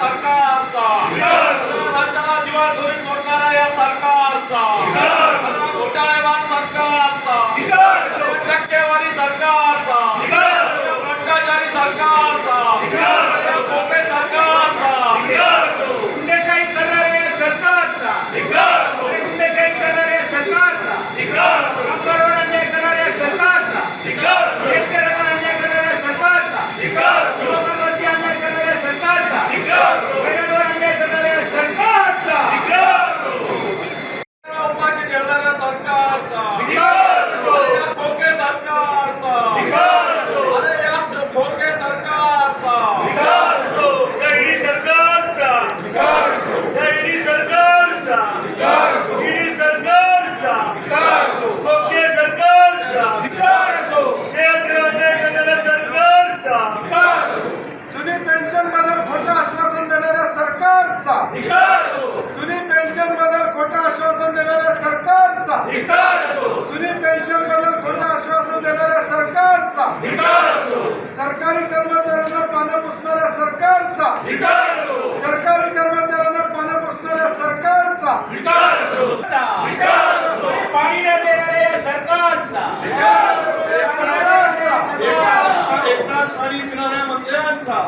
सरकार जुनी पेन्शनबद्दल खोटं आश्वासन देणाऱ्या सरकारचा. जुनी पेन्शनबद्दल खोटं आश्वासन देणाऱ्या सरकारचा. सरकारी कर्मचाऱ्यांना पानं पुसणाऱ्या सरकारचा. सरकारी कर्मचाऱ्यांना पानं पुसणाऱ्या सरकारचा. पाणी देणाऱ्या सरकारचा. पाणी पिणाऱ्या मंत्र्यांचा.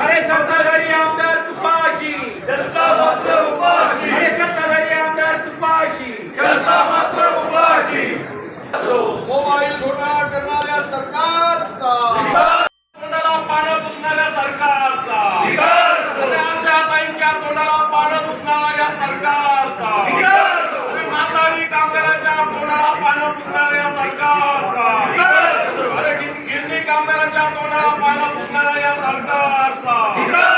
अरे सत्ताधारी आमदार तुपाशी. जनता मात्र उपाशी. अरे सत्ताधारी आमदार तुपाशी. जनता मात्र उपाशी. मोबाईल घोटाळा करणाऱ्या सरकारचा. सरकारचा. आमच्या ताईंच्या तोंडाला पानं पुसणाऱ्या सरकारचा. माताळी कामगाराच्या तोंडाला पानं पुसणाऱ्या सरकारचा. Ismael Alcázar.